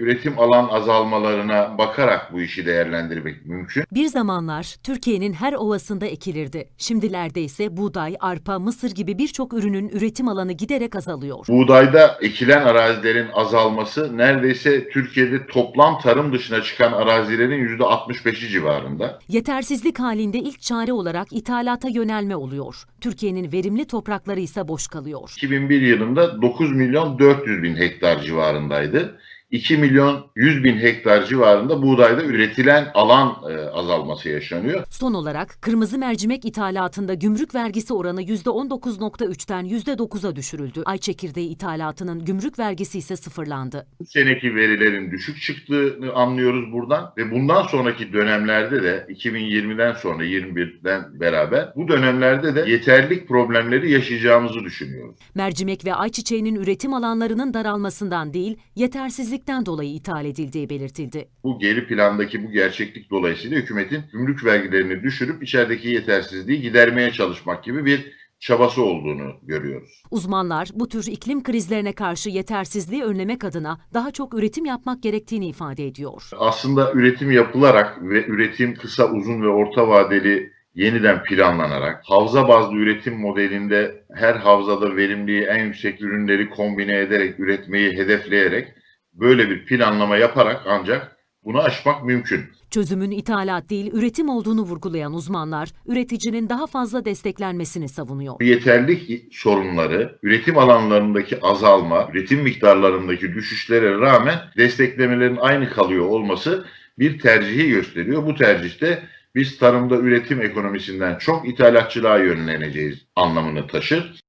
üretim alan azalmalarına bakarak bu işi değerlendirmek mümkün. Bir zamanlar Türkiye'nin her ovasında ekilirdi. Şimdilerde ise buğday, arpa, mısır gibi birçok ürünün üretim alanı giderek azalıyor. Buğdayda ekilen arazilerin azalması neredeyse Türkiye'de toplam tarım dışına çıkan arazilerin %65'i civarında. Yetersizlik halinde ilk çare olarak ithalata yönelme oluyor. Türkiye'nin verimli toprakları ise boş kalıyor. 2001 yılında 9 milyon 400 bin hektar civarındaydı. 2 milyon 100 bin hektar civarında buğdayda üretilen alan e, azalması yaşanıyor. Son olarak kırmızı mercimek ithalatında gümrük vergisi oranı %19.3'ten %9'a düşürüldü. Ay çekirdeği ithalatının gümrük vergisi ise sıfırlandı. Bu seneki verilerin düşük çıktığını anlıyoruz buradan ve bundan sonraki dönemlerde de 2020'den sonra 21'den beraber bu dönemlerde de yeterlik problemleri yaşayacağımızı düşünüyoruz. Mercimek ve ayçiçeğinin üretim alanlarının daralmasından değil, yetersizlikten dolayı ithal edildiği belirtildi. Bu geri plandaki bu gerçeklik dolayısıyla hükümetin gümrük vergilerini düşürüp içerideki yetersizliği gidermeye çalışmak gibi bir çabası olduğunu görüyoruz. Uzmanlar bu tür iklim krizlerine karşı yetersizliği önlemek adına daha çok üretim yapmak gerektiğini ifade ediyor. Aslında üretim yapılarak ve üretim kısa, uzun ve orta vadeli yeniden planlanarak havza bazlı üretim modelinde her havzada verimliği en yüksek ürünleri kombine ederek üretmeyi hedefleyerek böyle bir planlama yaparak ancak bunu aşmak mümkün. Çözümün ithalat değil, üretim olduğunu vurgulayan uzmanlar, üreticinin daha fazla desteklenmesini savunuyor. Yeterlik sorunları, üretim alanlarındaki azalma, üretim miktarlarındaki düşüşlere rağmen desteklemelerin aynı kalıyor olması bir tercihi gösteriyor. Bu tercihte biz tarımda üretim ekonomisinden çok ithalatçılığa yönleneceğiz anlamını taşır.